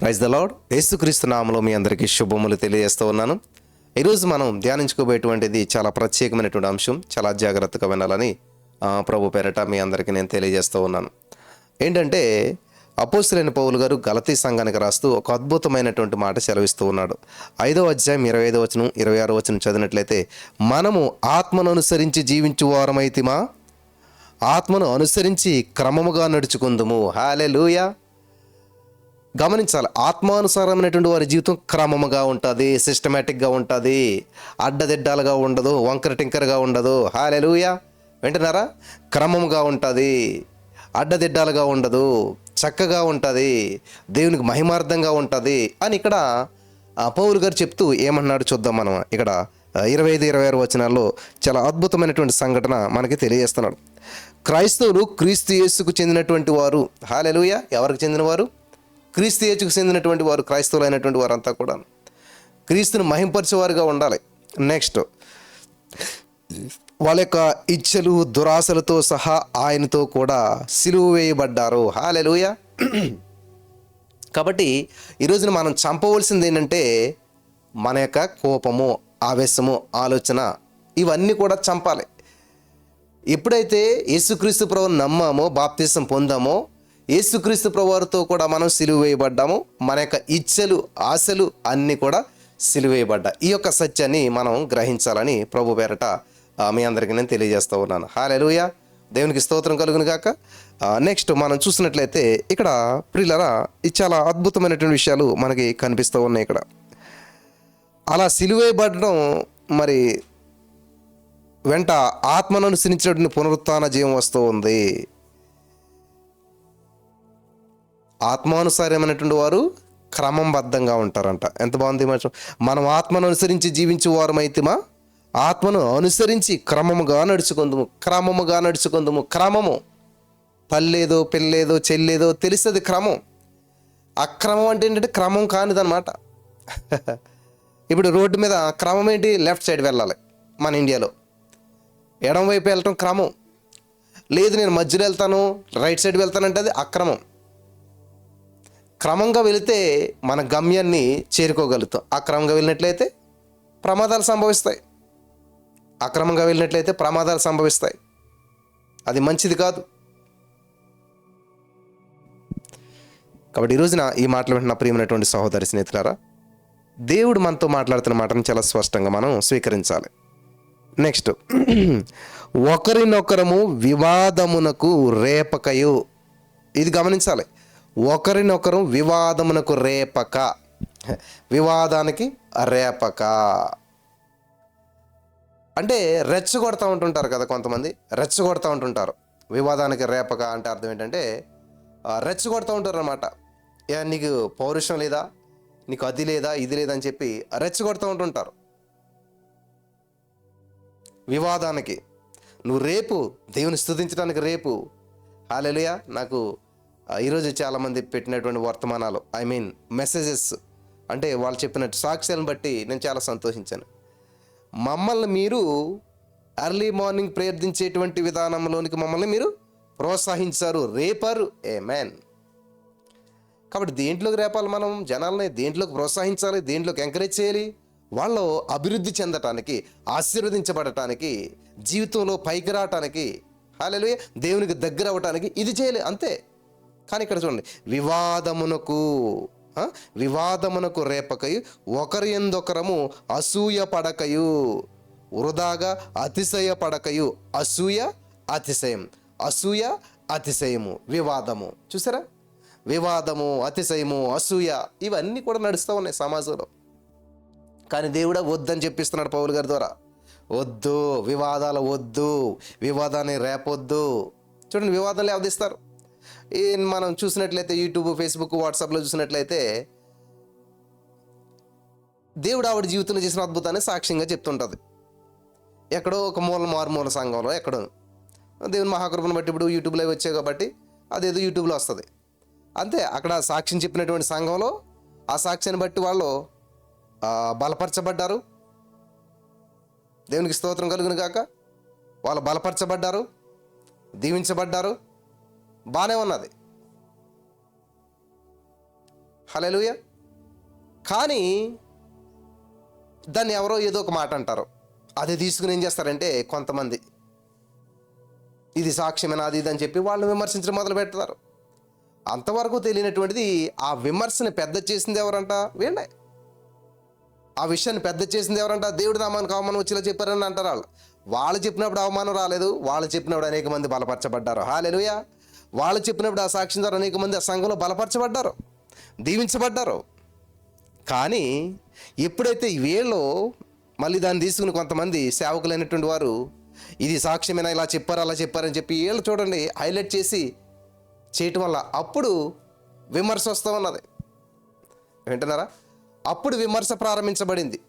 Praise the lord యేసుక్రీస్తు నామలో మీ అందరికీ శుభములు తెలియజేస్తూ ఉన్నాను. ఈరోజు మనం ధ్యానించుకోబోయేటువంటిది చాలా ప్రత్యేకమైనటువంటి అంశం. చాలా జాగ్రత్తగా వినాలని ప్రభు పేరట మీ అందరికీ నేను తెలియజేస్తూ ఉన్నాను. ఏంటంటే అపోసులైన పౌలు గారు గలతీ సంఘానికి రాస్తూ ఒక అద్భుతమైనటువంటి మాట సెలవిస్తూ ఉన్నాడు. ఐదో అధ్యాయం ఇరవై ఐదో వచనం ఇరవై ఆరో వచనం చదివినట్లయితే మనము ఆత్మను అనుసరించి జీవించు వారమైతిమా? ఆత్మను అనుసరించి క్రమముగా నడుచుకుందుము. హాలే గమనించాలి. ఆత్మానుసారమైనటువంటి వారి జీవితం క్రమముగా ఉంటుంది సిస్టమేటిక్గా ఉంటుంది. అడ్డదిడ్డాలుగా ఉండదు వంకర టింకరగా ఉండదు. హాలెలుయా వింటున్నారా? క్రమముగా ఉంటుంది. అడ్డదిడ్డాలుగా ఉండదు. చక్కగా ఉంటుంది. దేవునికి మహిమార్థంగా ఉంటుంది అని ఇక్కడ పౌరు గారు చెప్తూ ఏమన్నాడు చూద్దాం మనం. ఇక్కడ ఇరవై ఐదు ఇరవై ఆరు వచనాల్లో చాలా అద్భుతమైనటువంటి సంఘటన మనకి తెలియజేస్తున్నాడు. క్రైస్తవులు క్రీస్తు యేసుకు చెందినటువంటి వారు. హాలెలుయ ఎవరికి చెందినవారు? క్రీస్తు ఏచుకు చెందినటువంటి వారు క్రైస్తవులైనటువంటి వారంతా కూడా క్రీస్తుని మహింపరిచేవారుగా ఉండాలి. నెక్స్ట్ వాళ్ళ యొక్క ఇచ్చలు దురాశలతో సహా ఆయనతో కూడా సిలువు వేయబడ్డారు. హాలెలుయ కాబట్టి ఈరోజున మనం చంపవలసింది ఏంటంటే మన యొక్క కోపము ఆవేశము ఆలోచన ఇవన్నీ కూడా చంపాలి. ఎప్పుడైతే యేసుక్రీస్తు ప్రభు నమ్మామో బాప్తీసం పొందామో యేసుక్రీస్తు ప్రభువారితో కూడా మనం సిలువ వేయబడ్డాము మన యొక్క ఇచ్చలు ఆశలు అన్నీ కూడా సిలువేయబడ్డా. ఈ యొక్క సత్యాన్ని మనం గ్రహించాలని ప్రభు పేరట మీ అందరికీ నేను తెలియజేస్తూ ఉన్నాను. హాలెలుయ దేవునికి స్తోత్రం కలుగును గాక. నెక్స్ట్ మనం చూసినట్లయితే ఇక్కడ ప్రిలరా ఇది చాలా అద్భుతమైనటువంటి విషయాలు మనకి కనిపిస్తూ ఉన్నాయి ఇక్కడ. అలా సిలువేయబడడం మరి వెంట ఆత్మను అనుసరించినటువంటి పునరుత్న జీవం వస్తూ ఉంది. ఆత్మానుసారమైనటువంటి వారు క్రమంబద్ధంగా ఉంటారంట. ఎంత బాగుంది మనం మనం ఆత్మను అనుసరించి జీవించే వారమైతేమా? ఆత్మను అనుసరించి క్రమముగా నడుచుకుందుము. క్రమముగా నడుచుకుందుము. క్రమము. పల్లేదో పెళ్ళేదో చెల్లేదో తెలుస్తుంది క్రమం. అక్రమం అంటే ఏంటంటే క్రమం కానిదనమాట ఇప్పుడు రోడ్డు మీద క్రమం ఏంటి? లెఫ్ట్ సైడ్ వెళ్ళాలి మన ఇండియాలో. ఎడం వైపు వెళ్ళటం క్రమం. లేదు నేను మధ్యలో వెళ్తాను రైట్ సైడ్ వెళ్తానంటే అది అక్రమం. క్రమంగా వెళితే మన గమ్యాన్ని చేరుకోగలుగుతాం. అక్రమంగా వెళ్ళినట్లయితే ప్రమాదాలు సంభవిస్తాయి. అక్రమంగా వెళ్ళినట్లయితే ప్రమాదాలు సంభవిస్తాయి. అది మంచిది కాదు. కాబట్టి ఈ రోజున ఈ మాటలు వింటున్న ప్రియమైనటువంటి సహోదరి స్నేహితులారా దేవుడు మనతో మాట్లాడుతున్న మాటను చాలా స్పష్టంగా మనం స్వీకరించాలి. నెక్స్ట్ ఒకరినొకరము వివాదమునకు రేపకయు. ఇది గమనించాలి. ఒకరినొకరు వివాదమునకు రేపక. వివాదానికి రేపక. అంటే రెచ్చగొడతా ఉంటుంటారు కదా కొంతమంది. రెచ్చగొడతా ఉంటుంటారు. వివాదానికి రేపక అంటే అర్థం ఏంటంటే రెచ్చగొడతా ఉంటారు అనమాట నీకు పౌరుషం లేదా? నీకు అది లేదా? ఇది లేదా అని చెప్పి రెచ్చగొడతా ఉంటుంటారు. వివాదానికి. నువ్వు రేపు దేవుని స్థుతించడానికి రేపు. హాలెలుయా నాకు ఈరోజు చాలామంది పెట్టినటువంటి వర్తమానాలు ఐ మీన్ మెసేజెస్ అంటే వాళ్ళు చెప్పినట్టు సాక్ష్యాలను బట్టి నేను చాలా సంతోషించాను. మమ్మల్ని మీరు ఎర్లీ మార్నింగ్ ప్రార్థించేటువంటి విధానంలోనికి మమ్మల్ని మీరు ప్రోత్సహించారు రేపారు. ఏ మ్యాన్ కాబట్టి దేంట్లోకి రేపాలి మనం? జనాలని దేంట్లోకి ప్రోత్సహించాలి? దేంట్లోకి ఎంకరేజ్ చేయాలి? వాళ్ళు అభివృద్ధి చెందటానికి ఆశీర్వదించబడటానికి జీవితంలో పైకి రావటానికి హాలే దేవునికి దగ్గర అవ్వటానికి ఇది చేయాలి అంతే. కానీ ఇక్కడ చూడండి వివాదమునకు వివాదమునకు రేపకయు ఒకరి ఎందొకరము అసూయ పడకయు వృధాగా అతిశయ పడకయు అసూయ అతిశయం అసూయ అతిశయము వివాదము. చూసారా? వివాదము అతిశయము అసూయ ఇవన్నీ కూడా నడుస్తూ ఉన్నాయి సమాజంలో. కానీ దేవుడే వద్దని చెప్పిస్తున్నాడు పౌలు గారి ద్వారా. వద్దు వివాదాలు వద్దు వివాదాన్ని రేపొద్దు. చూడండి వివాదాలు అవధిస్తారు మనం చూసినట్లయితే యూట్యూబ్ ఫేస్బుక్ వాట్సాప్లో చూసినట్లయితే దేవుడు ఆవిడ జీవితంలో చేసిన అద్భుతాన్ని సాక్ష్యంగా చెప్తుంటుంది. ఎక్కడో ఒక మూల మారుమూల సంఘంలో ఎక్కడో. దేవుని మహాకృపను బట్టి ఇప్పుడు యూట్యూబ్లో వచ్చాయి కాబట్టి అదేదో యూట్యూబ్లో వస్తుంది. అంతే అక్కడ సాక్ష్యం చెప్పినటువంటి సంఘంలో ఆ సాక్ష్యాన్ని బట్టి వాళ్ళు బలపరచబడ్డారు. దేవునికి స్తోత్రం కలుగును కాక వాళ్ళు బలపరచబడ్డారు దీవించబడ్డారు. బాగానే ఉన్నది. హలెలుయ కానీ దాన్ని ఎవరో ఏదో ఒక మాట అంటారు. అది తీసుకుని ఏం చేస్తారంటే కొంతమంది ఇది సాక్ష్యమైన అది ఇది అని చెప్పి వాళ్ళు విమర్శించడం మొదలు పెడతారు. అంతవరకు తెలియనటువంటిది ఆ విమర్శని పెద్ద చేసింది ఎవరంట వీళ్ళే. ఆ విషయాన్ని పెద్ద చేసింది ఎవరంట దేవుడు నామానికి అవమానం వచ్చేలా చెప్పారని అంటారు వాళ్ళు. వాళ్ళు చెప్పినప్పుడు అవమానం రాలేదు వాళ్ళు చెప్పినప్పుడు అనేక మంది బలపరచబడ్డారు. హాలెలుయా వాళ్ళు చెప్పినప్పుడు ఆ సాక్ష్యం ద్వారా అనేక మంది ఆ సంఘంలో బలపరచబడ్డారు దీవించబడ్డారు. కానీ ఎప్పుడైతే వీళ్ళు మళ్ళీ దాన్ని తీసుకుని కొంతమంది సేవకులైనటువంటి వారు ఇది సాక్ష్యమైనా ఇలా చెప్పారు అలా చెప్పారని చెప్పి వీళ్ళు చూడండి హైలైట్ చేసి చేయటం వల్ల అప్పుడు విమర్శ వస్తూ ఉన్నది వింటున్నారా? అప్పుడు విమర్శ ప్రారంభించబడింది.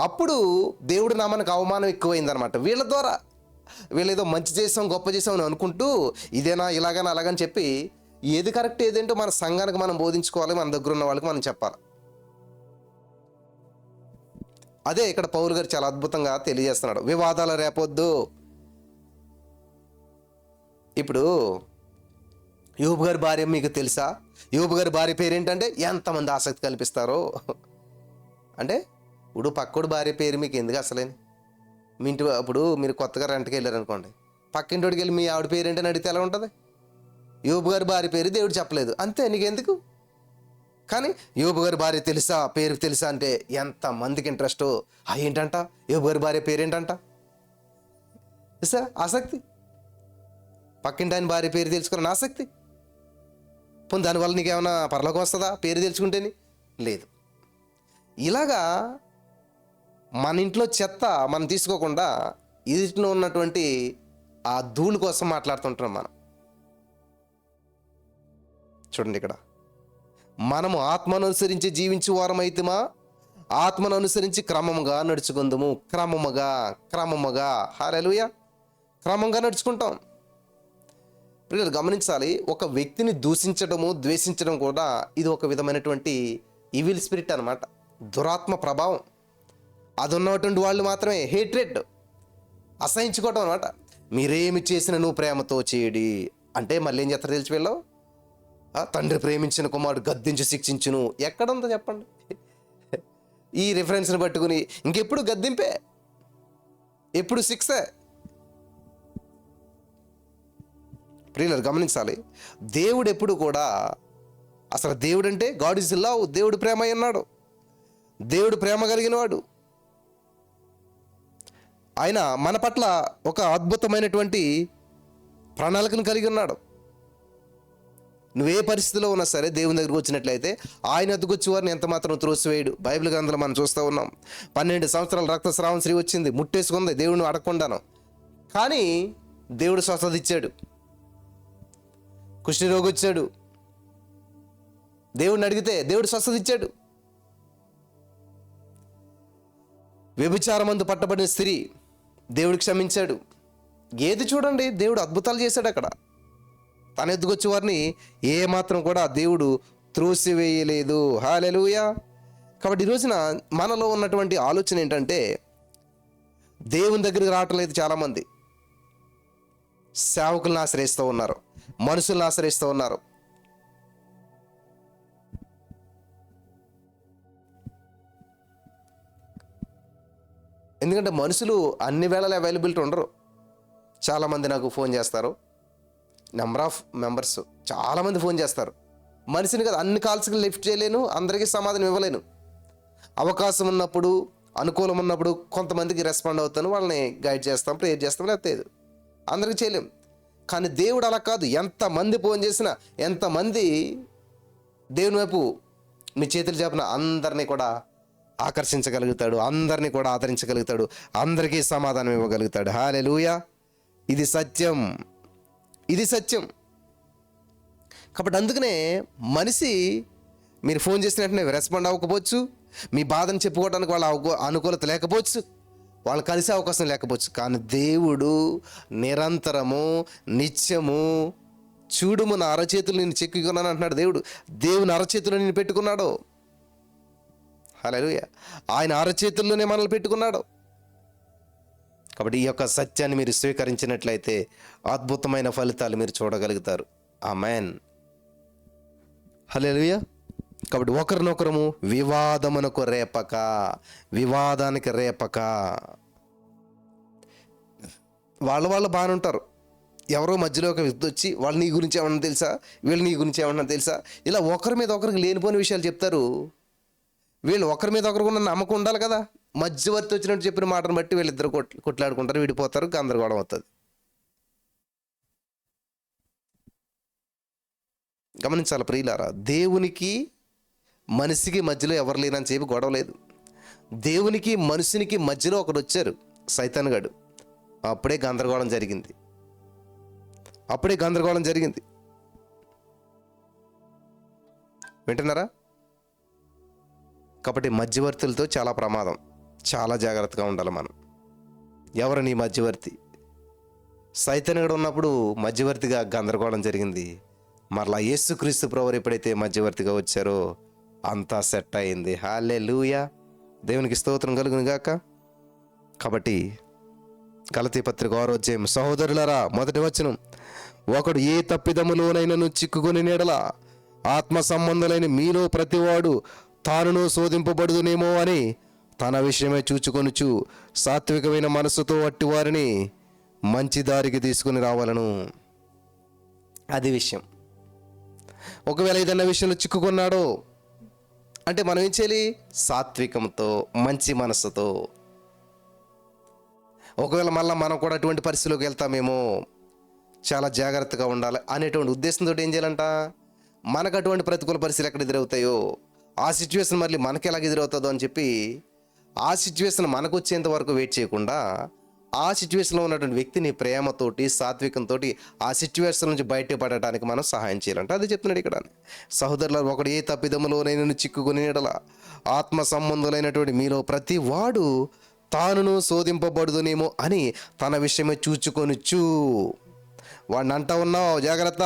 అప్పుడు దేవుడి నామానికి అవమానం ఎక్కువైందనమాట వీళ్ళ ద్వారా వీళ్ళు ఏదో మంచి చేసాం గొప్ప చేసాం అని అనుకుంటూ ఇదేనా ఇలాగని అలాగని చెప్పి ఏది కరెక్ట్ ఏదేంటో మన సంఘానికి మనం బోధించుకోవాలి మన దగ్గర ఉన్న వాళ్ళకి మనం చెప్పాలి. అదే ఇక్కడ పౌరు గారు చాలా అద్భుతంగా తెలియజేస్తున్నాడు. వివాదాలు రేపొద్దు. ఇప్పుడు యూబ్ గారి భార్య మీకు తెలుసా? యూబ్ గారి భార్య పేరు ఏంటంటే ఎంతమంది ఆసక్తి కల్పిస్తారో? అంటే ఇప్పుడు పక్కోడు భార్య పేరు మీకు ఎందుకు అసలేని? మీ ఇంటి అప్పుడు మీరు కొత్తగా రెంట్కి వెళ్ళారు అనుకోండి పక్కింటోడికి వెళ్ళి మీ ఆవిడ పేరు ఏంటని అడిగితే ఎలా ఉంటుంది? యూబ్ గారి భార్య పేరు దేవుడు చెప్పలేదు. అంతే నీకెందుకు? కానీ యోబు గారి భార్య తెలుసా? పేరు తెలుసా అంటే ఎంత మందికి ఇంట్రెస్ట్? ఆ ఏంటంట? యోబు గారి భార్య పేరేంటంట సార్ ఆసక్తి? పక్కింటి ఆయన భార్య పేరు తెలుసుకున్న ఆసక్తి? పోనీ దానివల్ల నీకేమైనా పరలోకం వస్తుందా? పేరు తెలుసుకుంటేని? లేదు. ఇలాగా మన ఇంట్లో చెత్త మనం తీసుకోకుండా ఇదిలో ఉన్నటువంటి ఆ ధూళి కోసం మాట్లాడుతుంటున్నాం మనం. చూడండి ఇక్కడ. మనము ఆత్మను అనుసరించి జీవించి వారమైతమా ఆత్మను అనుసరించి క్రమముగా నడుచుకుందాము. క్రమముగా క్రమముగా. హారెలుయ క్రమంగా నడుచుకుంటాం. పిల్లలు గమనించాలి ఒక వ్యక్తిని దూషించడము ద్వేషించడం కూడా ఇది ఒక విధమైనటువంటి ఈవిల్ స్పిరిట్ అనమాట దురాత్మ ప్రభావం. అది ఉన్నటువంటి వాళ్ళు మాత్రమే హేట్రెడ్ అసహించుకోవటం అనమాట మీరేమి చేసిన నువ్వు ప్రేమతో చేయడి అంటే మళ్ళీ ఏం చేస్తారు తెలిసి వీళ్ళు? తండ్రి ప్రేమించిన కుమారుడు గద్దించి శిక్షించును. ఎక్కడుందో చెప్పండి. ఈ రిఫరెన్స్ని పట్టుకుని ఇంకెప్పుడు గద్దింపే? ఎప్పుడు శిక్షే? ప్రియులరు గమనించాలి. దేవుడు ఎప్పుడు కూడా అసలు దేవుడు అంటే గాడ్ ఇస్ లవ్ దేవుడు ప్రేమ అయి ఉన్నాడు. దేవుడు ప్రేమ కలిగినవాడు. ఆయన మన పట్ల ఒక అద్భుతమైనటువంటి ప్రణాళికను కలిగి ఉన్నాడు. నువ్వే పరిస్థితిలో ఉన్నా సరే దేవుని దగ్గరకు వచ్చినట్లయితే ఆయన ఎద్దుకు వచ్చి వారిని ఎంత మాత్రం త్రోసివేయడు. బైబిల్ గ్రంథంలో మనం చూస్తూ ఉన్నాం. పన్నెండు సంవత్సరాల రక్తస్రావం శ్రీ వచ్చింది. ముట్టేసుకుంది. దేవుడిని అడగకుండాను. కానీ దేవుడు స్వస్థత ఇచ్చాడు. కుష్ఠరోగి వచ్చాడు. దేవుడిని అడిగితే దేవుడు స్వస్థత ఇచ్చాడు. వ్యభిచారమందు పట్టబడిన స్త్రీ దేవుడు క్షమించాడు. ఏది చూడండి దేవుడు అద్భుతాలు చేశాడు అక్కడ. తన ఎద్దుకొచ్చే వారిని ఏమాత్రం కూడా దేవుడు త్రోసివేయలేదు. హాలెలుయా కాబట్టి ఈ రోజున మనలో ఉన్నటువంటి ఆలోచన ఏంటంటే దేవుని దగ్గరికి రావట్లేదు చాలామంది. సేవకులను ఆశ్రయిస్తూ ఉన్నారు మనుషులను ఆశ్రయిస్తూ ఉన్నారు. ఎందుకంటే మనుషులు అన్ని వేళల అవైలబిలిటీ ఉండరు. చాలామంది నాకు ఫోన్ చేస్తారు. నెంబర్ ఆఫ్ మెంబర్స్ చాలామంది ఫోన్ చేస్తారు. మనిషిని కదా అన్ని కాల్స్కి లిఫ్ట్ చేయలేను అందరికీ సమాధానం ఇవ్వలేను. అవకాశం ఉన్నప్పుడు అనుకూలం ఉన్నప్పుడు కొంతమందికి రెస్పాండ్ అవుతాను వాళ్ళని గైడ్ చేస్తాం ప్రేయర్ చేస్తాం లేదు. అందరికీ చేయలేం. కానీ దేవుడు అలా కాదు. ఎంతమంది ఫోన్ చేసినా ఎంతమంది దేవుని వైపు మీ చేతులు చెప్పిన అందరినీ కూడా ఆకర్షించగలుగుతాడు అందరినీ కూడా ఆదరించగలుగుతాడు అందరికీ సమాధానం ఇవ్వగలుగుతాడు. హాలెలూయా ఇది సత్యం. ఇది సత్యం. కాబట్టి అందుకనే మనిషి మీరు ఫోన్ చేసిన వెంటనే రెస్పాండ్ అవ్వకపోవచ్చు మీ బాధను చెప్పుకోవడానికి వాళ్ళ అనుకూలత లేకపోవచ్చు వాళ్ళు కలిసే అవకాశం లేకపోవచ్చు. కానీ దేవుడు నిరంతరము నిత్యము చూడుము నా అరచేతులు నేను చెక్కుకున్నాను అంటున్నాడు దేవుడు. దేవుని అరచేతులు నేను పెట్టుకున్నాడు. హల్లెలూయా. ఆయన అరచేతుల్లోనే మనల్ని పెట్టుకున్నాడు. కాబట్టి ఈ యొక్క సత్యాన్ని మీరు స్వీకరించినట్లయితే అద్భుతమైన ఫలితాలు మీరు చూడగలుగుతారు. ఆ మ్యాన్ హల్లెలూయా. కాబట్టి ఒకరినొకరము వివాదమునకు రేపక. వివాదానికి రేపక. వాళ్ళ వాళ్ళు బాగానే ఉంటారు. ఎవరో మధ్యలో ఒక వ్యక్తి వచ్చి వాళ్ళు నీ గురించి ఏమన్నా తెలుసా? వీళ్ళు నీ గురించి ఏమన్నా తెలుసా? ఇలా ఒకరి మీద ఒకరికి లేనిపోని విషయాలు చెప్తారు. వీళ్ళు ఒకరి మీద ఒకరికి ఉన్న నమ్మకం ఉండాలి కదా. మధ్యవర్తి వచ్చినట్టు చెప్పిన మాటను బట్టి వీళ్ళిద్దరు కొట్ కొట్లాడుకుంటారు విడిపోతారు గందరగోళం అవుతుంది. గమనించాలి ప్రియులారా? దేవునికి మనిషికి మధ్యలో ఎవరు లేనని చెప్పి గొడవ లేదు. దేవునికి మనిషినికి మధ్యలో ఒకడు వచ్చారు సైతాన్గాడు అప్పుడే గందరగోళం జరిగింది. అప్పుడే గందరగోళం జరిగింది. వింటున్నారా? కాబట్టి మధ్యవర్తులతో చాలా ప్రమాదం. చాలా జాగ్రత్తగా ఉండాలి మనం. ఎవరు నీ మధ్యవర్తి? సైతన్యుడు ఉన్నప్పుడు మధ్యవర్తిగా గందరగోళం జరిగింది. మరలా యేసుక్రీస్తు ప్రవర్ ఎప్పుడైతే మధ్యవర్తిగా వచ్చారో అంతా సెట్ అయింది. హాలే లూయా దేవునికి స్తోత్రం కలుగును గాక. కాబట్టి గలతీ పత్రిక ఆరోజ్యం సహోదరులరా మొదటి వచనం. ఒకడు ఏ తప్పిదములోనైనను చిక్కుకొని నీడల ఆత్మ సంబంధులైన మీలో ప్రతివాడు తానును శోధింపబడుదునేమో అని తన విషయమే చూచుకొనుచు సాత్వికమైన మనసుతో అట్టి వారిని మంచి దారికి తీసుకుని రావాలను. అది విషయం. ఒకవేళ ఏదైనా విషయంలో చిక్కుకున్నాడో అంటే మనం ఏం చేయాలి? సాత్వికంతో మంచి మనసుతో ఒకవేళ మళ్ళీ మనం కూడా అటువంటి పరిస్థితిలోకి వెళ్తామేమో చాలా జాగ్రత్తగా ఉండాలి అనేటువంటి ఉద్దేశంతో ఏం చేయాలంట? మనకు అటువంటి ప్రతికూల పరిస్థితులు ఎక్కడ ఎదురవుతాయో ఆ సిచ్యువేషన్ మళ్ళీ మనకి ఎలాగ ఎదురవుతుందో అని చెప్పి ఆ సిచ్యువేషన్ మనకు వచ్చేంత వరకు వెయిట్ చేయకుండా ఆ సిచ్యువేషన్లో ఉన్నటువంటి వ్యక్తిని ప్రేమతోటి సాత్వికంతో ఆ సిచ్యువేషన్ నుంచి బయటపడటానికి మనం సహాయం చేయాలంట అది చెప్తున్నాడు ఇక్కడ. సహోదరుల ఒకడు ఏ తప్పిదములోనైనా చిక్కుకుని నీడల ఆత్మ సంబంధులైనటువంటి మీలో ప్రతి వాడు తానును శోధింపబడుదునేమో అని తన విషయమే చూచుకొనుచు వాడిని అంటా ఉన్నావు జాగ్రత్త.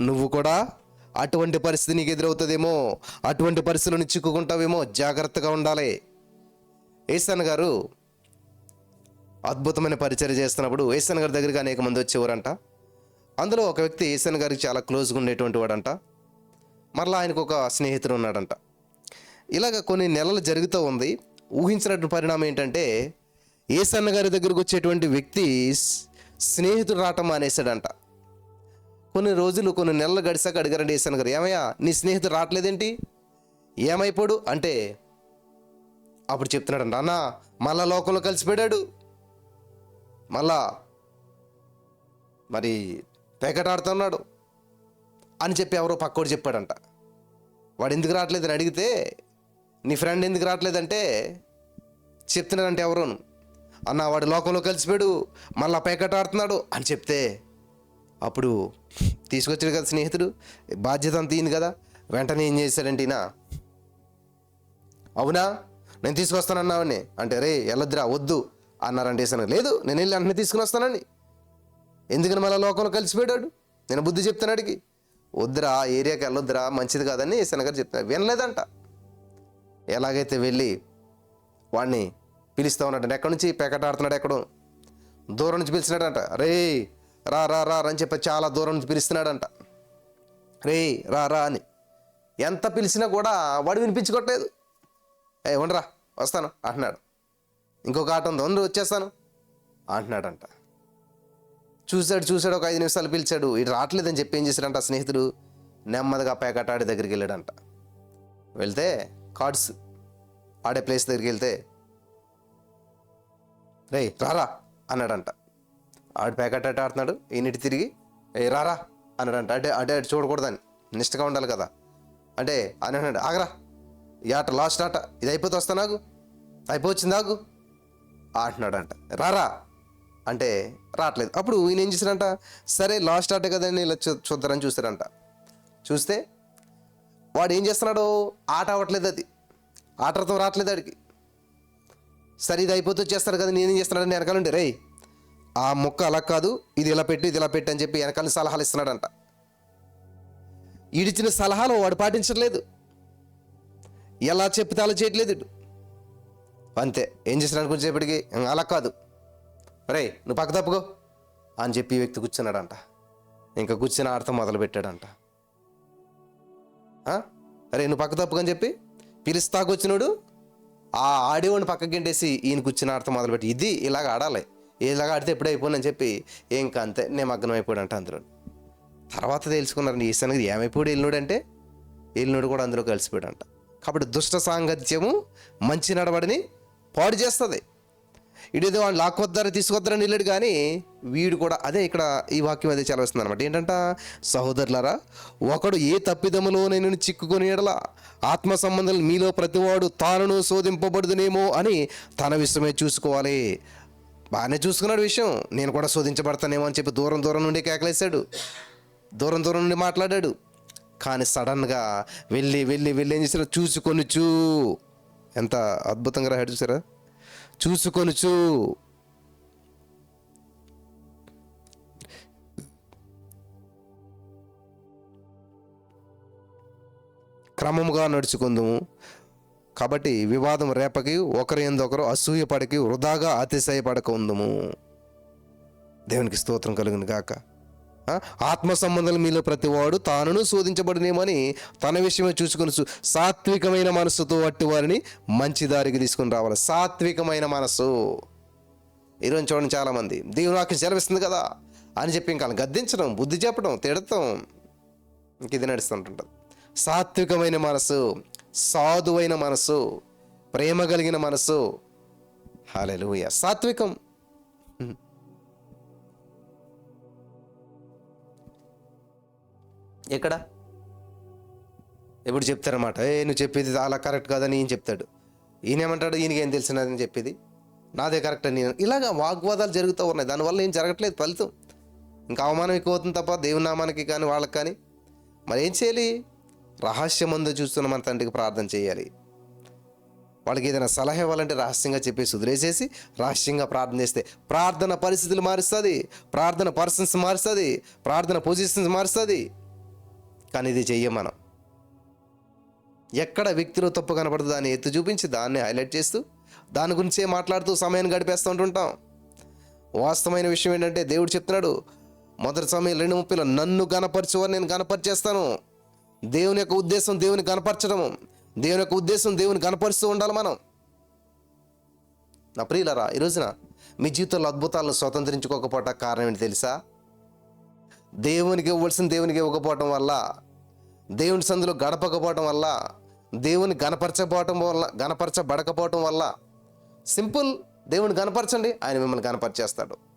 నువ్వు కూడా అటువంటి పరిస్థితి నీకు ఎదురవుతుందేమో? అటువంటి పరిస్థితులను చిక్కుకుంటావేమో? జాగ్రత్తగా ఉండాలి. ఏసన్ గారు అద్భుతమైన పరిచయం చేస్తున్నప్పుడు ఏసన్ గారి దగ్గరికి అనేక మంది వచ్చేవారంట. అందులో ఒక వ్యక్తి ఏసన్ గారికి చాలా క్లోజ్గా ఉండేటువంటి వాడంట. మరలా ఆయనకు ఒక స్నేహితుడు ఉన్నాడంట. ఇలాగ కొన్ని నెలలు జరుగుతూ ఉంది. ఊహించినటువంటి పరిణామం ఏంటంటే ఏసన్న గారి దగ్గరకు వచ్చేటువంటి వ్యక్తి స్నేహితుడు రావటం మానేశాడంట. కొన్ని రోజులు కొన్ని నెలలు గడిచాక అడిగారండి ఈశాన్ గారు ఏమయ్యా నీ స్నేహితుడు రావట్లేదేంటి? ఏమైపోడు? అంటే అప్పుడు చెప్తున్నాడంట అన్న మళ్ళా లోకంలో కలిసిపోయాడు మళ్ళా మరి పెకటాడుతున్నాడు. అని చెప్పి ఎవరో పక్కోడు చెప్పాడంట. వాడు ఎందుకు రావట్లేదని అడిగితే నీ ఫ్రెండ్ ఎందుకు రావట్లేదంటే చెప్తున్నాడంటే ఎవరోను అన్న వాడు లోకంలో కలిసిపోయాడు. మళ్ళా పేకటాడుతున్నాడు. అని చెప్తే అప్పుడు తీసుకొచ్చాడు కదా స్నేహితుడు. బాధ్యత అంత ఈయన కదా. వెంటనే ఏం చేశాడంటే ఈయన అవునా? నేను తీసుకొస్తానన్నావని అంటే రే వెళ్ళొద్దురా వద్దు అన్నారంటే వేసాను లేదు నేను వెళ్ళి వెంటనే తీసుకుని వస్తానని. ఎందుకని మళ్ళీ లోకంలో కలిసిపోయాడు? నేను బుద్ధి చెప్తాను అడిగి వద్దురా ఏరియాకి వెళ్ళొద్దురా మంచిది కాదని శనగారు గారు చెప్తాను వినలేదంట. ఎలాగైతే వెళ్ళి వాడిని పిలుస్తా ఉన్నాడు ఎక్కడి నుంచి? పెకటాడుతున్నాడు ఎక్కడో. దూరం నుంచి పిలిచినాడంట. రే రా రా రా అని చెప్పి చాలా దూరం పిలుస్తున్నాడంట. రే రా రా అని. ఎంత పిలిచినా కూడా వాడు వినిపించుకోవట్లేదు ఏ ఉండరా వస్తాను అంటున్నాడు. ఇంకొక ఆట ఉంది? ఉండు వచ్చేస్తాను అంటున్నాడంట. చూశాడు చూశాడు ఒక ఐదు నిమిషాలు పిలిచాడు. ఇటు రావట్లేదని చెప్పి ఏం చేశాడంట స్నేహితుడు? నెమ్మదిగా పేకటాడి దగ్గరికి వెళ్ళాడంట. వెళ్తే కార్డ్స్ ఆడే ప్లేస్ దగ్గరికి వెళ్తే రే రారా అన్నాడంట. ఆడు ప్యాకెట్ అట్ట ఆడుతున్నాడు ఈయనటి తిరిగి ఏ రారా అన్నాడంట. అంటే అంటే అటు చూడకూడదని నిష్టగా ఉండాలి కదా. అంటే అని అన్నాడు. ఆగరా ఈ ఆట లాస్ట్ ఆట ఇది అయిపోతే వస్తా నాకు అయిపోవచ్చింది నాకు అంటున్నాడంట. రారా అంటే రావట్లేదు. అప్పుడు ఈయన ఏం చేశారంట సరే లాస్ట్ ఆట కదండి ఇలా చూ చూద్దారని చూస్తారంట చూస్తే వాడు ఏం చేస్తున్నాడు ఆట అవ్వట్లేదు అది. ఆట అర్థం రావట్లేదు వాడికి సరే ఇది అయిపోతే చేస్తారు కదా నేనేం చేస్తున్నాడని వెనకాలండి రే ఆ మొక్క అలా కాదు ఇది ఇలా పెట్టు ఇది ఇలా పెట్టు అని చెప్పి వెనకాల సలహాలు ఇస్తున్నాడంట. ఈడిచ్చిన సలహాలు వాడు పాటించట్లేదు. ఎలా చెప్తే అలా చేయట్లేదు అంతే ఏం చేస్తున్నాడు అనుకునేసేపటికి అలా కాదు. రే నువ్వు పక్క తప్పుకో అని చెప్పి ఈ వ్యక్తి కూర్చున్నాడంట. ఇంకా కూర్చుని ఆడతాం మొదలు పెట్టాడంట అరే నువ్వు పక్క తప్పుకని చెప్పి పిలుస్తాకొచ్చినోడు ఆ ఆడేవాడిని పక్కకి గంటేసి ఈయన కూర్చుని ఆడతాం మొదలుపెట్టి ఇది ఇలాగ ఆడాలి. ఇలాగ ఆడితే ఎప్పుడు చెప్పి ఇంకా అంతే నేను మగ్గనం అయిపోయాడు అంటే అందులో తర్వాత తెలుసుకున్నారు నీ సంగతి ఏమైపోయాడు ఎల్లుడంటే అంటే? కూడా అందులో కలిసిపోయాడంట. కాబట్టి దుష్ట సాంగత్యము మంచి నడవడిని పాడు చేస్తుంది. ఇడేదో వాళ్ళు లాక్కొద్దారు తీసుకొద్దారని వెళ్ళాడు కానీ వీడు కూడా అదే ఇక్కడ ఈ వాక్యం అదే చలవస్తుంది అనమాట ఏంటంట? సహోదరులారా ఒకడు ఏ తప్పిదములో నేను చిక్కుకొని ఎడల ఆత్మ సంబంధాలు మీలో ప్రతివాడు తానును శోధింపబడుదునేమో అని తన విషయమే చూసుకోవాలి. బాగానే చూసుకున్నాడు విషయం. నేను కూడా శోధించబడతానేమో అని చెప్పి దూరం దూరం నుండి కేకలేశాడు. దూరం దూరం నుండి మాట్లాడాడు. కానీ సడన్గా వెళ్ళి వెళ్ళి వెళ్ళి ఏం చేశారు? చూసుకొనుచు ఎంత అద్భుతంగా రాడు చూసారా? చూసుకొనుచు క్రమముగా నడుచుకుందాము. కాబట్టి వివాదం రేపకి ఒకరి ఎందొకరు అసూయపడికి వృధాగా అతిశయపడక ఉందము దేవునికి స్తోత్రం కలుగును గాక. ఆత్మ సంబంధాలు మీలో ప్రతివాడు తానును శోధించబడినేమని తన విషయమే చూసుకుని సాత్వికమైన మనస్సుతో అట్టి వారిని మంచి దారికి తీసుకుని రావాలి. సాత్వికమైన మనస్సు. ఈరోజు చూడండి చాలామంది దేవుని నాకు సెలవిస్తుంది కదా అని చెప్పి ఇంకా గద్దించడం బుద్ధి చెప్పడం తిడతాం. ఇంక ఇది నడుస్తుంటుంటుంది. సాత్వికమైన మనసు సాధువైన మనసు ప్రేమ కలిగిన మనసు. హాలెలూయ సాత్వికం. ఎక్కడ? ఎప్పుడు చెప్తారన్నమాట. ఏ నువ్వు చెప్పేది అలా కరెక్ట్ కాదని ఈయన చెప్తాడు. ఈయన ఏమంటాడు ఈయనకి ఏం తెలిసినదని చెప్పేది? నాదే కరెక్ట్ అని నేను. ఇలాగ వాగ్వాదాలు జరుగుతూ ఉన్నాయి. దానివల్ల ఏం జరగట్లేదు ఫలితం. ఇంకా అవమానం ఎక్కువ అవుతుంది తప్ప దేవునామానికి కానీ వాళ్ళకి కానీ. మరి ఏం చేయాలి? రహస్యమందు చూస్తున్న మన తండ్రికి ప్రార్థన చేయాలి. వాళ్ళకి ఏదైనా సలహా ఇవ్వాలంటే రహస్యంగా చెప్పేసి వదిలేసేసి రహస్యంగా ప్రార్థన చేస్తే ప్రార్థన పరిస్థితులు మారుస్తుంది. ప్రార్థన పర్సన్స్ మారుస్తుంది. ప్రార్థన పొజిషన్స్ మారుస్తుంది. కానీ ఇది చెయ్యం మనం. ఎక్కడ వ్యక్తిలో తప్పు కనపడుతుంది దాన్ని ఎత్తి చూపించి దాన్ని హైలైట్ చేస్తూ దాని గురించే మాట్లాడుతూ సమయాన్ని గడిపేస్తూ ఉంటుంటాం. వాస్తవమైన విషయం ఏంటంటే దేవుడు చెప్తున్నాడు మొదటి సమయం రెండు ముప్పైలో నన్ను గనపరచువారు నేను గనపరిచేస్తాను. దేవుని యొక్క ఉద్దేశం దేవుని కనపరచడము. దేవుని యొక్క ఉద్దేశం దేవుని కనపరుస్తూ ఉండాలి మనం. నా ప్రియులరా ఈ రోజున మీ జీవితంలో అద్భుతాలను స్వతంత్రించుకోకపోవటం కారణం ఏంటి తెలుసా? దేవునికి ఇవ్వాల్సిన దేవునికి ఇవ్వకపోవటం వల్ల దేవుని సందులో గడపకపోవటం వల్ల దేవుని గనపరచకపోవటం వల్ల గనపరచబడకపోవటం వల్ల సింపుల్ దేవుని గనపరచండి ఆయన మిమ్మల్ని గనపరిచేస్తాడు.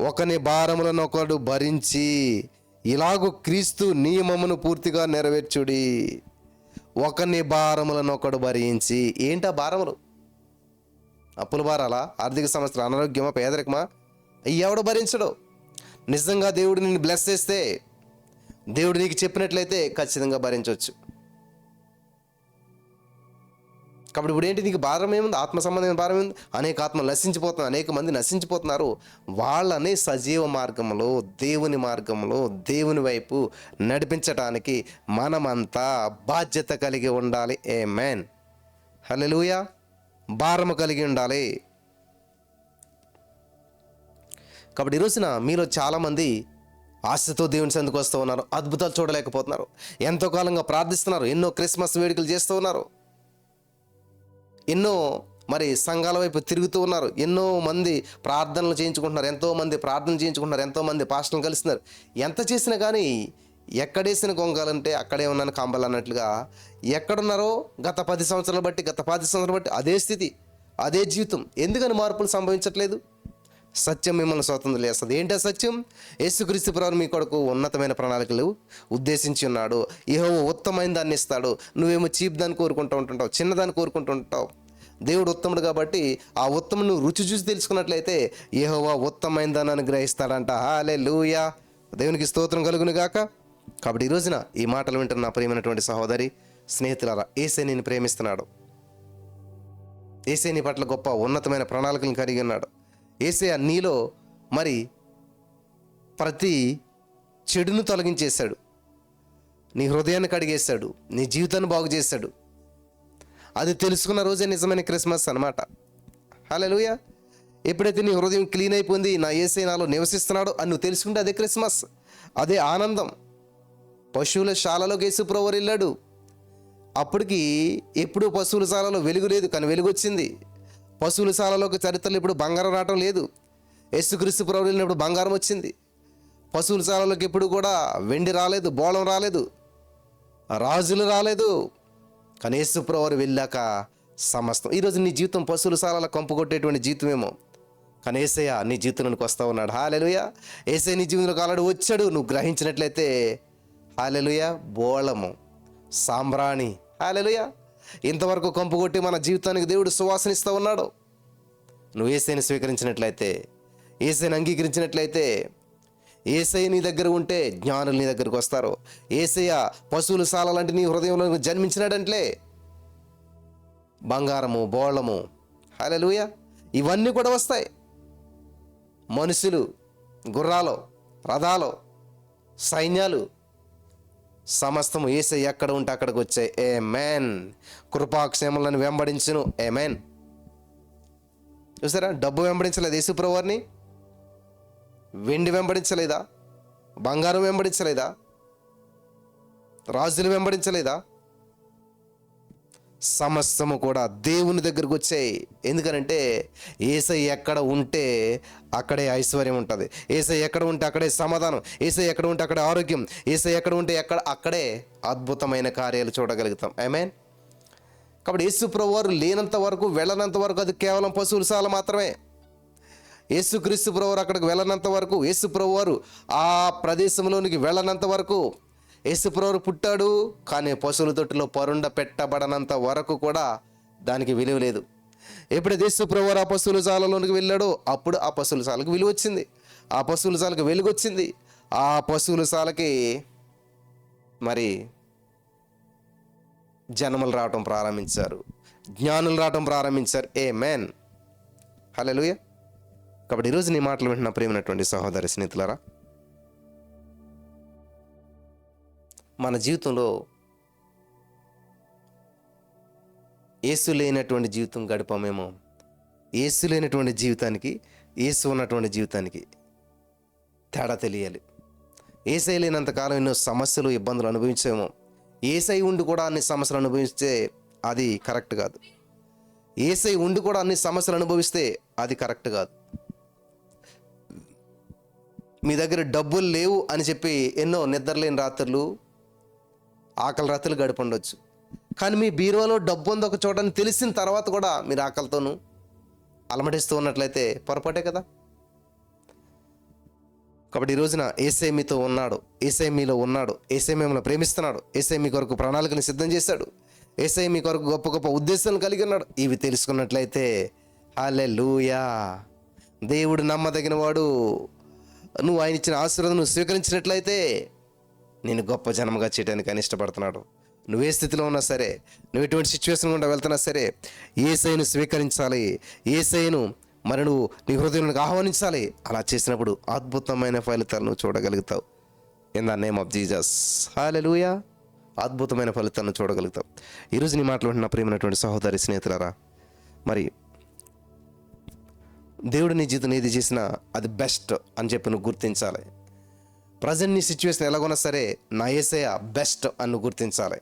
ఒకని భారములను ఒకడు భరించి ఇలాగు క్రీస్తు నియమమును పూర్తిగా నెరవేర్చుడి. ఒకని భారములను ఒకడు భరించి ఏంటా భారములు? అప్పుల భారాలా? ఆర్థిక సమస్యలు అనారోగ్యమా పేదరికమా? అయ్యి ఎవడు భరించడు? నిజంగా దేవుడు నిన్ను బ్లెస్ చేస్తే దేవుడు నీకు చెప్పినట్లయితే ఖచ్చితంగా భరించవచ్చు. కాబట్టి ఇప్పుడు ఏంటి నీకు భారం ఏముంది? ఆత్మ సంబంధమైన భారం ఏముంది? అనేక ఆత్మ నశించిపోతున్నారు అనేక మంది నశించిపోతున్నారు. వాళ్ళని సజీవ మార్గంలో దేవుని మార్గంలో దేవుని వైపు నడిపించటానికి మనమంతా బాధ్యత కలిగి ఉండాలి. ఏ మ్యాన్ హలెలుయా భారము కలిగి ఉండాలి. కాబట్టి ఈరోజున రోజున మీలో చాలామంది ఆశతో దేవుని సందుకు వస్తూ ఉన్నారు అద్భుతాలు చూడలేకపోతున్నారు ఎంతో కాలంగా ప్రార్థిస్తున్నారు ఎన్నో క్రిస్మస్ వేడుకలు చేస్తూ ఉన్నారు. ఎన్నో మరి సంఘాల వైపు తిరుగుతూ ఉన్నారు. ఎన్నో మంది ప్రార్థనలు చేయించుకుంటున్నారు. ఎంతోమంది ప్రార్థనలు ప్రార్థన చేయించుకుంటున్నారు ఎంతోమంది పాస్టర్లు కలుస్తున్నారు. ఎంత చేసినా కానీ ఎక్కడేసిన గొంగాలంటే అక్కడే ఉన్నాను కాంబలు అన్నట్లుగా ఎక్కడున్నారో గత పది సంవత్సరాలు బట్టి గత పది సంవత్సరాలు బట్టి అదే స్థితి అదే జీవితం. ఎందుకని మార్పులు సంభవించట్లేదు? సత్యం మిమ్మల్ని స్వతంత్రం చేస్తుంది. ఏంటి సత్యం? యేసుక్రీస్తు ప్రభు మీ కొడుకు ఉన్నతమైన ప్రణాళికలు ఉద్దేశించి ఉన్నాడు. ఏహో ఉత్తమైన దాన్ని ఇస్తాడు. నువ్వేమో చీప్ దాన్ని కోరుకుంటూ ఉంటుంటావు చిన్నదాన్ని కోరుకుంటూ ఉంటావు. దేవుడు ఉత్తముడు కాబట్టి ఆ ఉత్తమును నువ్వు రుచి చూసి తెలుసుకున్నట్లయితే ఏహోవా ఉత్తమైన దాన్ని అనుగ్రహిస్తాడంట. హాలే లూయా దేవునికి స్తోత్రం కలుగును గాక. కాబట్టి ఈ రోజున ఈ మాటలు వింటున్న నా ప్రియమైనటువంటి సహోదరి స్నేహితులారా ఏసే నేను ప్రేమిస్తున్నాడు. ఏసే నీ పట్ల గొప్ప ఉన్నతమైన ప్రణాళికలను కలిగి ఉన్నాడు. ఏసయ నీలో మరి ప్రతి చెడును తొలగించేశాడు. నీ హృదయాన్ని కడిగేశాడు. నీ జీవితాన్ని బాగు చేశాడు. అది తెలుసుకున్న రోజే నిజమైన క్రిస్మస్ అనమాట హలోయ ఎప్పుడైతే నీ హృదయం క్లీన్ అయిపోయింది నా ఏసై నాలో నివసిస్తున్నాడో అని నువ్వు తెలుసుకుంటే అదే క్రిస్మస్ అదే ఆనందం. పశువుల శాలలోకి యేసుప్రవర్ వెళ్ళాడు. అప్పటికి ఎప్పుడు పశువుల శాలలో వెలుగు లేదు కానీ వెలుగు వచ్చింది పశువుల శాలలోకి చరిత్రలో ఇప్పుడు బంగారం రావటం లేదు. యేసుక్రీస్తు ప్రభు వెళ్ళినప్పుడు బంగారం వచ్చింది. పశువుల శాలలోకి ఎప్పుడు కూడా వెండి రాలేదు బోళం రాలేదు రాజులు రాలేదు. కానీ యేసుప్రవరు వెళ్ళాక సమస్తం. ఈరోజు నీ జీవితం పశువుల సాలాల కంపు కొట్టేటువంటి జీవితమేమో. కానీ ఏసయ్య నీ జీవితంలోకి వస్తూ ఉన్నాడు. హాలెలుయ. ఏసై నీ జీవితంలోకి ఆల్రెడీ వచ్చాడు. నువ్వు గ్రహించినట్లయితే హాలెలుయ. బోళము సాంబ్రాణి. హాలెలుయా. ఇంతవరకు కంపు కొట్టి మన జీవితానికి దేవుడు సువాసనిస్తూ ఉన్నాడు. నువ్వు ఏసైని స్వీకరించినట్లయితే ఏసైని అంగీకరించినట్లయితే ఏసై నీ దగ్గర ఉంటే జ్ఞానులు నీ దగ్గరకు వస్తారు. ఏసయ్య పశువుల సాలాలంటే నీ హృదయంలో జన్మించినాడంట్లే బంగారము బోళము హలలుయ ఇవన్నీ కూడా వస్తాయి. మనుషులు గుర్రాలు రథాలు సైన్యాలు సమస్తము ఏసై ఎక్కడ ఉంటే అక్కడికి వచ్చాయి ఏ మ్యాన్ కృపాక్షేమలను వెంబడించును. ఏ మ్యాన్ చూసారా? డబ్బు వెంబడించలేదు యేసుప్రవారిని వెండి వెంబడించలేదా? బంగారం వెంబడించలేదా? రాజులు వెంబడించలేదా? సమస్తము కూడా దేవుని దగ్గరకు వచ్చాయి. ఎందుకనంటే ఏసై ఎక్కడ ఉంటే అక్కడే ఐశ్వర్యం ఉంటుంది. ఏసై ఎక్కడ ఉంటే అక్కడే సమాధానం. ఏసై ఎక్కడ ఉంటే అక్కడే ఆరోగ్యం. ఏసై ఎక్కడ ఉంటే ఎక్కడ అక్కడే అద్భుతమైన కార్యాలు చూడగలుగుతాం. ఐ మీన్ కాబట్టి యేసు ప్రభువారు లేనంత వరకు వెళ్ళనంత వరకు అది కేవలం పశువుల సాల మాత్రమే. యేసుక్రీస్తు ప్రభువారు అక్కడికి వెళ్ళనంత వరకు యేసు ప్రభువారు ఆ ప్రదేశంలోనికి వెళ్ళనంత వరకు యేసుప్రవరు పుట్టాడు కానీ పశువుల తొట్టిలో పరుండ పెట్టబడనంత వరకు కూడా దానికి విలువ లేదు. ఎప్పుడైతే యేసుప్రవరు ఆ పశువుల సాలలోనికి వెళ్ళాడో అప్పుడు ఆ పశువుల సాలకు విలువ వచ్చింది. ఆ పశువుల సాలకు వెలుగొచ్చింది ఆ పశువుల సాలకి మరి జనములు రావటం ప్రారంభించారు. జ్ఞానులు రావటం ప్రారంభించారు. ఏ మ్యాన్ హలో కాబట్టి ఈరోజు నీ మాటలు వింటున్న ప్రేమైనటువంటి సహోదరి స్నేహితులరా మన జీవితంలో ఏసు లేనటువంటి జీవితం గడిపామేమో. ఏసు లేనటువంటి జీవితానికి ఏసు ఉన్నటువంటి జీవితానికి తేడా తెలియాలి. ఏసై లేనంత కాలం ఎన్నో సమస్యలు ఇబ్బందులు అనుభవించామో. ఏసై ఉండి కూడా అన్ని సమస్యలు అనుభవిస్తే అది కరెక్ట్ కాదు. ఏసై ఉండి కూడా అన్ని సమస్యలు అనుభవిస్తే అది కరెక్ట్ కాదు. మీ దగ్గర డబ్బులు లేవు అని చెప్పి ఎన్నో నిద్రలేని రాత్రులు ఆకలి రాత్రులు గడిపండొచ్చు. కానీ మీ బీరువాలో డబ్బు ఉంది ఒక చోట అని తెలిసిన తర్వాత కూడా మీరు ఆకలితోనూ అలమటిస్తూ ఉన్నట్లయితే పొరపాటే కదా? కాబట్టి ఈ రోజున ఏసై మీతో ఉన్నాడు ఏసై మీలో ఉన్నాడు ఏసై మిమ్మల్ని ప్రేమిస్తున్నాడు ఏసై మీ కొరకు ప్రణాళికని సిద్ధం చేశాడు ఏసై మీ కొరకు గొప్ప గొప్ప ఉద్దేశాలను కలిగి ఉన్నాడు. ఇవి తెలుసుకున్నట్లయితే హాలే లూయా దేవుడు నమ్మదగిన వాడు నువ్వు ఆయన ఇచ్చిన ఆశీర్వాదం నువ్వు స్వీకరించినట్లయితే నేను గొప్ప జన్మగా చేయడానికి అని ఇష్టపడుతున్నాడు. నువ్వే స్థితిలో ఉన్నా సరే నువ్వు ఎటువంటి సిచ్యువేషన్ గుండా వెళ్తున్నా సరే ఏ సైను స్వీకరించాలి. ఏ సైను మరి నువ్వు నీ హృదయంలోకి ఆహ్వానించాలి. అలా చేసినప్పుడు అద్భుతమైన ఫలితాలు నువ్వు చూడగలుగుతావు. In the name of Jesus hallelujah అద్భుతమైన ఫలితాలను చూడగలుగుతావు. ఈరోజు నీ మాట్లాడిన ప్రేమైనటువంటి సహోదరి స్నేహితులరా మరి దేవుడు నీ జీవితం ఏది చేసినా అది బెస్ట్ అని చెప్పి నువ్వు గుర్తించాలి. ప్రజెంట్ నీ సిచ్యువేషన్ ఎలాగొన్నా సరే నా ఏసయ బెస్ట్ అని గుర్తించాలి.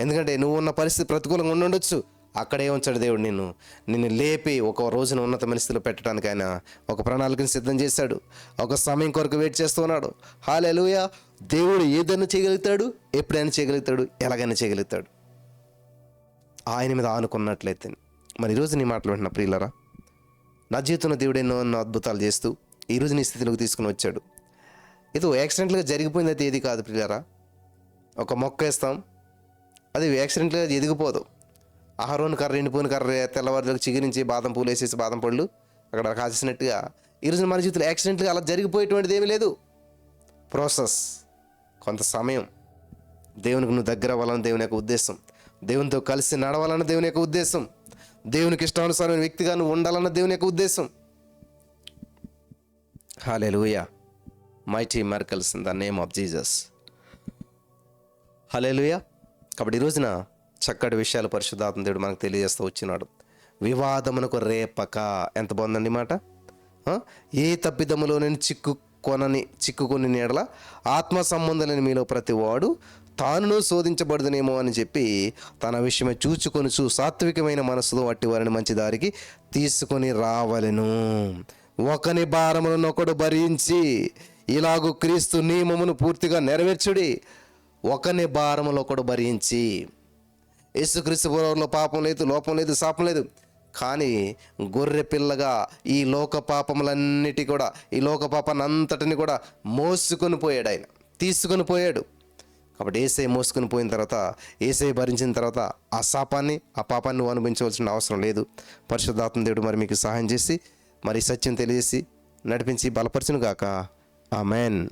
ఎందుకంటే నువ్వు ఉన్న పరిస్థితి ప్రతికూలంగా ఉండుండొచ్చు అక్కడే ఉంచాడు దేవుడు నిన్ను. నిన్ను లేపి ఒక రోజున ఉన్నత స్థితిలో పెట్టడానికి ఆయన ఒక ప్రణాళికను సిద్ధం చేశాడు. ఒక సమయం కొరకు వెయిట్ చేస్తూ ఉన్నాడు. హాలెలుయ! దేవుడు ఏదైనా చేయగలుగుతాడు? ఎప్పుడైనా చేయగలుగుతాడు? ఎలాగైనా చేయగలుగుతాడు? ఆయన మీద ఆనుకున్నట్లయితే. మరి ఈరోజు నీ మాటలు వింటున్న ప్రియులరా నా జీవితంలో దేవుడు ఎన్నో ఎన్నో అద్భుతాలు చేస్తూ ఈరోజు నీ స్థితిలోకి తీసుకుని వచ్చాడు. ఏదో యాక్సిడెంట్గా జరిగిపోయింది తేదీ ఏది కాదు పిల్లరా ఒక మొక్క వేస్తాం అది యాక్సిడెంట్గా ఎదిగిపోదు. ఆహారం కర్ర ఎండిపోయిన కర్ర తెల్లవారులకు చిగురించి బాదం పూలు వేసేసి బాదం పళ్ళు అక్కడ కాసేసినట్టుగా ఈరోజు మన జీవితంలో యాక్సిడెంట్గా అలా జరిగిపోయేటువంటిది ఏమీ లేదు. ప్రాసెస్ కొంత సమయం. దేవునికి నువ్వు దగ్గర అవ్వాలని దేవుని యొక్క ఉద్దేశం. దేవునితో కలిసి నడవాలన్న దేవుని యొక్క ఉద్దేశం. దేవునికి ఇష్టానుసారమైన వ్యక్తిగా నువ్వు ఉండాలన్న దేవుని యొక్క ఉద్దేశం. Hallelujah mighty miracles in the name of Jesus hallelujah కాబట్టి ఈ రోజున చక్కటి విషయాలు పరిశుద్ధాత్మ దేవుడు మనకు తెలియజేస్తూ వచ్చినాడు. వివాదమునకు రేపక. ఎంత బాగుందండి మాట? ఏ తప్పిదములో నేను చిక్కుకొనని చిక్కుకొని నీడల? ఆత్మ సంబంధాలని మీలో ప్రతి వాడు తానును శోధించబడదునేమో అని చెప్పి తన విషయమే చూచుకొని చూ సాత్వికమైన మనసులో అట్టి వారిని మంచి దారికి తీసుకొని రావలెను. ఒకని భారములను ఒకడు భరించి ఇలాగు క్రీస్తు నియమమును పూర్తిగా నెరవేర్చుడి. ఒకని భారములో ఒకడు భరించి యేసుక్రీస్తు పూర్వంలో పాపం లేదు లోపం లేదు శాపం లేదు. కానీ గొర్రె పిల్లగా ఈ లోక పాపములన్నిటి కూడా ఈ లోక పాపాన్ని అంతటిని కూడా మోసుకొని పోయాడు ఆయన. తీసుకొని పోయాడు. కాబట్టి ఏసై మోసుకొని పోయిన తర్వాత ఏసై భరించిన తర్వాత ఆ శాపాన్ని ఆ పాపాన్ని నువ్వు అనుభవించవలసిన అవసరం లేదు. పరిశుద్ధాత్మ దేవుడు మరి మీకు సహాయం చేసి మరి సత్యం తెలియజేసి నడిపించి బలపరచును గాక Amen.